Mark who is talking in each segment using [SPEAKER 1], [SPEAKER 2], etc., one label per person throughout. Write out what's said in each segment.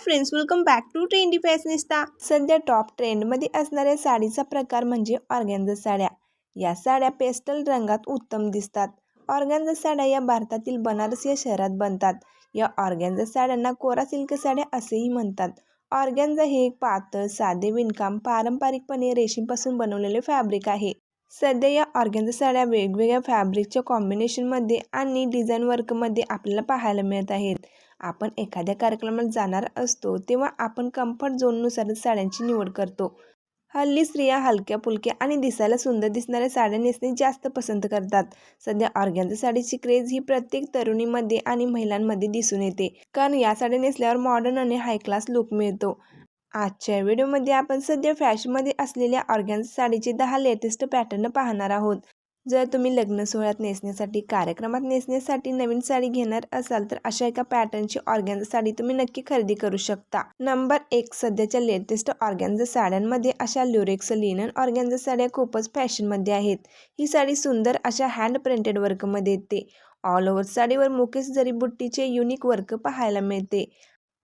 [SPEAKER 1] Friends welcome back to trendy fashionista सध्या top ट्रेंडमध्ये असणाऱ्या साडीचा प्रकार म्हणजे ऑर्गॅन्झा साड्या. या साड्या पेस्टल रंगात उत्तम दिसतात. ऑर्गॅन्झा साड्या या भारतातील बनारस या शहरात बनतात. या ऑर्गॅन्झा साड्यांना कोरा सिल्क साड्या असेही म्हणतात. ऑर्गॅन्झा हे एक पातळ साधे विणकाम पारंपरिकपणे रेशीमपासून बनवलेले फॅब्रिक आहे. सध्या या ऑर्गॅन्झा साड्या वेगवेगळ्या फॅब्रिकच्या कॉम्बिनेशनमध्ये आणि डिझाईन वर्कमध्ये आपल्याला पाहायला मिळत आहेत. आपण एखाद्या कार्यक्रमात जाणार असतो तेव्हा आपण कम्फर्ट झोननुसारच साड्यांची निवड करतो. हल्ली स्त्रिया हलक्या फुलक्या आणि दिसायला सुंदर दिसणाऱ्या साड्या नेसणे जास्त पसंत करतात. सध्या ऑर्गॅन्झा साडीची क्रेज ही प्रत्येक तरुणीमध्ये आणि महिलांमध्ये दिसून येते. कारण या साड्या नेसल्यावर मॉडर्न आणि हाय क्लास लुक मिळतो. आजच्या व्हिडिओमध्ये आपण सध्या फॅशनमध्ये असलेल्या ऑर्गॅन्झा साडीचे दहा लेटेस्ट पॅटर्न पाहणार आहोत. जर तुम्ही लग्न सोहळ्यात नेसण्यासाठी कार्यक्रमात नेसण्यासाठी नवीन साडी घेणार असाल तर अशा एका पॅटर्नची ऑर्गॅन्झा साडी तुम्ही नक्की खरेदी करू शकता. नंबर एक सध्याच्या लेटेस्ट ऑर्गॅन्झा साड्यांमध्ये अशा ल्युरेक्स लिनन ऑर्गॅन्झा साड्या खूपच फॅशनमध्ये आहेत. ही साडी सुंदर अशा हँड प्रिंटेड वर्कमध्ये येते. ऑल ओव्हर साडीवर मुकेश जरी बुट्टीचे युनिक वर्क पाहायला मिळते.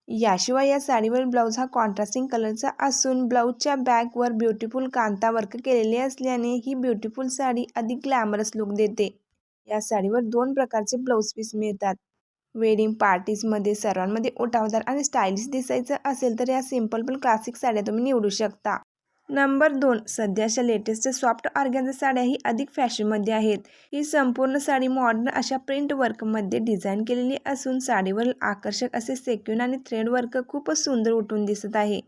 [SPEAKER 1] याशिवाय या साडीवर ब्लाऊज हा कॉन्ट्रास्टिंग कलरचा असून ब्लाऊजच्या बॅकवर ब्युटिफुल कांता वर्क केलेले असल्याने ही ब्युटिफुल साडी अधिक ग्लॅमरस लुक देते. या साडीवर दोन प्रकारचे ब्लाऊज पीस मिळतात. वेडिंग पार्टीजमध्ये सर्वांमध्ये उठावदार आणि स्टायलिश दिसायचं असेल तर या सिंपल पण क्लासिक साड्या तुम्ही निवडू शकता. नंबर दोन सध्याच्या लेटेस्ट सॉफ्ट ऑर्गॅन्झा साड्या ही अधिक फॅशनमध्ये आहेत. ही संपूर्ण साडी मॉडर्न अशा प्रिंट वर्कमध्ये डिझाईन केलेली असून साडीवर आकर्षक असे सेक्युन आणि थ्रेड वर्क खूपच सुंदर उठून दिसत आहे.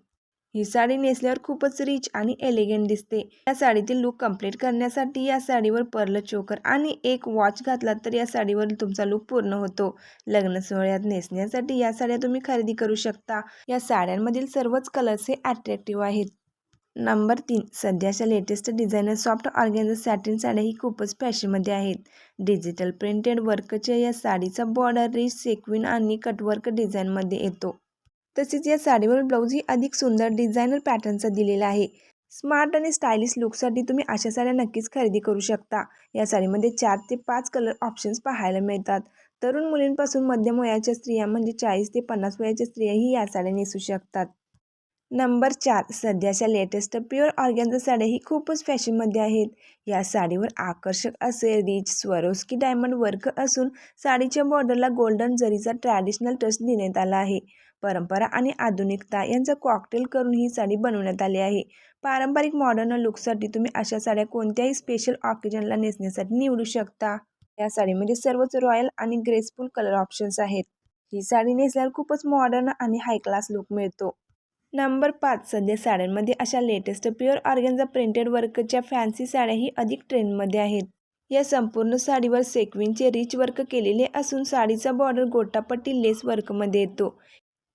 [SPEAKER 1] ही साडी नेसल्यावर खूपच रिच आणि एलिगंट दिसते. या साडीतील लुक कंप्लीट करण्यासाठी या साडीवर पर्ल चोकर आणि एक वॉच घातला तर या साडीवर तुमचा लुक पूर्ण होतो. लग्न सोहळ्यात नेसण्यासाठी या साड्या तुम्ही खरेदी करू शकता. या साड्यांमधील सर्वच कलर्स हे अट्रॅक्टिव्ह आहेत. नंबर तीन सध्याच्या latest designer soft organza satin साड्या ही खूपच फॅशनमध्ये आहेत. डिजिटल प्रिंटेड वर्कच्या या साडीचा बॉर्डर रिच सेक्विन आणि कटवर्क डिझाईनमध्ये येतो. तसेच या साडीवर ब्लाऊज ही अधिक सुंदर डिझायनर पॅटर्नचा दिलेला आहे. स्मार्ट आणि स्टायलिश लुकसाठी तुम्ही अशा साड्या नक्कीच खरेदी करू शकता. या साडीमध्ये चार ते पाच कलर ऑप्शन्स पाहायला मिळतात. तरुण मुलींपासून मध्यम वयाच्या स्त्रिया म्हणजे चाळीस ते पन्नास वयाच्या स्त्रियाही या साड्या नेसू शकतात. नंबर चार सध्याच्या लेटेस्ट प्युअर ऑर्गॅन्झा साड्या ही खूपच फॅशनमध्ये आहेत. या साडीवर आकर्षक असे रिच स्वरोस्की डायमंड वर्क असून साडीच्या बॉर्डरला गोल्डन जरीचा ट्रॅडिशनल टच देण्यात आला आहे. परंपरा आणि आधुनिकता यांचा कॉकटेल करून ही साडी बनवण्यात आली आहे. पारंपरिक मॉडर्न लुकसाठी तुम्ही अशा साड्या कोणत्याही स्पेशल ऑकेजनला नेसण्यासाठी निवडू शकता. या साडीमध्ये सर्वच रॉयल आणि ग्रेसफुल कलर ऑप्शन्स आहेत. ही साडी नेसल्यावर खूपच मॉडर्न आणि हाय क्लास लुक मिळतो. नंबर पाच सध्या साड्यांमध्ये अशा लेटेस्ट प्युअर ऑर्गॅन्झा प्रिंटेड वर्कच्या फॅन्सी साड्याही अधिक ट्रेंडमध्ये आहेत. या संपूर्ण साडीवर सेक्विनचे रिच वर्क केलेले असून साडीचा बॉर्डर गोटापट्टी लेस वर्कमध्ये येतो.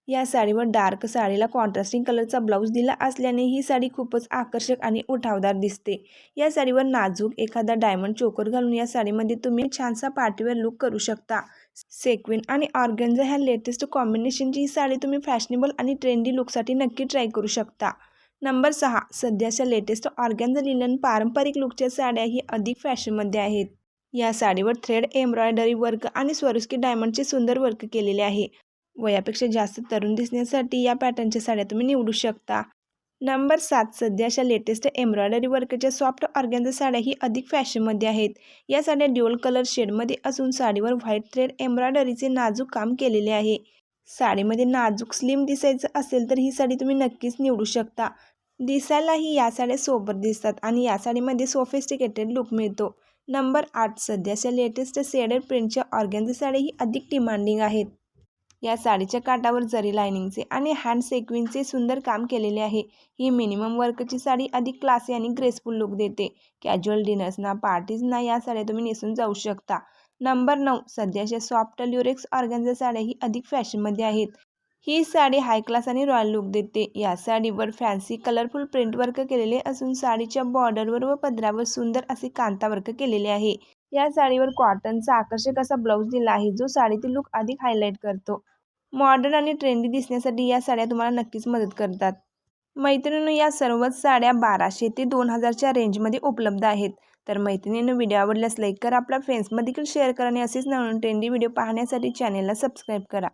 [SPEAKER 1] या साडीवर डार्क साडीला कॉन्ट्रास्टिंग कलरचा ब्लाऊज दिला असल्याने ही साडी खूपच आकर्षक आणि उठावदार दिसते. या साडीवर नाजूक एखादा डायमंड चोकर घालून या साडीमध्ये तुम्ही छानसा पार्टीवेअर लुक करू शकता. सेक्विन आणि ऑर्गेन्झा ह्या लेटेस्ट कॉम्बिनेशनची ही साडी तुम्ही फॅशनेबल आणि ट्रेंडी लुकसाठी नक्की ट्राय करू शकता. नंबर सहा सध्याच्या लेटेस्ट ऑर्गॅन्झा लिलन पारंपरिक लुकच्या साड्या ही अधिक फॅशनमध्ये आहेत. या साडीवर थ्रेड एम्ब्रॉयडरी वर्क आणि स्वरुस्की डायमंडचे सुंदर वर्क केलेले आहे. वयापेक्षा जास्त तरुण दिसण्यासाठी या पॅटर्नच्या साड्या तुम्ही निवडू शकता. नंबर सात सध्या अशा लेटेस्ट एम्ब्रॉयडरी वर्कच्या सॉफ्ट ऑर्गॅन्झा साड्या ही अधिक फॅशनमध्ये आहेत. या साड्या ड्युअल कलर शेडमध्ये असून साडीवर व्हाईट थ्रेड एम्ब्रॉयडरीचे नाजूक काम केलेले आहे. साडीमध्ये नाजूक स्लिम दिसायचं असेल तर ही साडी तुम्ही नक्कीच निवडू शकता. दिसायलाही या साड्या सोबत दिसतात आणि या साडीमध्ये सोफिस्टिकेटेड लुक मिळतो. नंबर आठ सध्याच्या लेटेस्ट सेडर प्रिंटच्या ऑर्गॅन्झा साड्या ही अधिक डिमांडिंग आहेत. या साडीच्या काटावर जरी लायनिंगचे आणि हँड सेक्विनचे सुंदर काम केलेले आहे ही मिनिमम वर्कची साडी अधिक क्लासी आणि ग्रेसफुल लुक देते. कॅज्युअल डिनर्सना पार्टीजना या साड्या तुम्ही नेसून जाऊ शकता. नंबर नऊ सध्याच्या सॉफ्ट ल्युरेक्स ऑर्गन्झा साड्या ही अधिक फॅशनमध्ये आहेत. ही साडी हाय क्लास आणि रॉयल लुक देते. या साडीवर फॅन्सी कलरफुल प्रिंट वर्क केलेले असून साडीच्या बॉर्डरवर व पदरावर सुंदर असे कांता वर्क केलेले आहे. या साडीवर कॉटनचा आकर्षक असा ब्लाऊज दिला आहे जो साडीतील लुक अधिक हायलाईट करतो. मॉडर्न आणि ट्रेंडी दिसण्यासाठी या साड्या तुम्हाला नक्कीच मदत करतात. मैत्रिणीनं या सर्वच साड्या बाराशे ते दोन हजारच्या रेंजमध्ये उपलब्ध आहेत. तर मैत्रिणीनं व्हिडिओ आवडल्यास लाईक करा. आपल्या फ्रेंड्समध्ये देखील शेअर करा आणि असेच नवीन ट्रेंडी व्हिडिओ पाहण्यासाठी चॅनेलला सबस्क्राईब करा.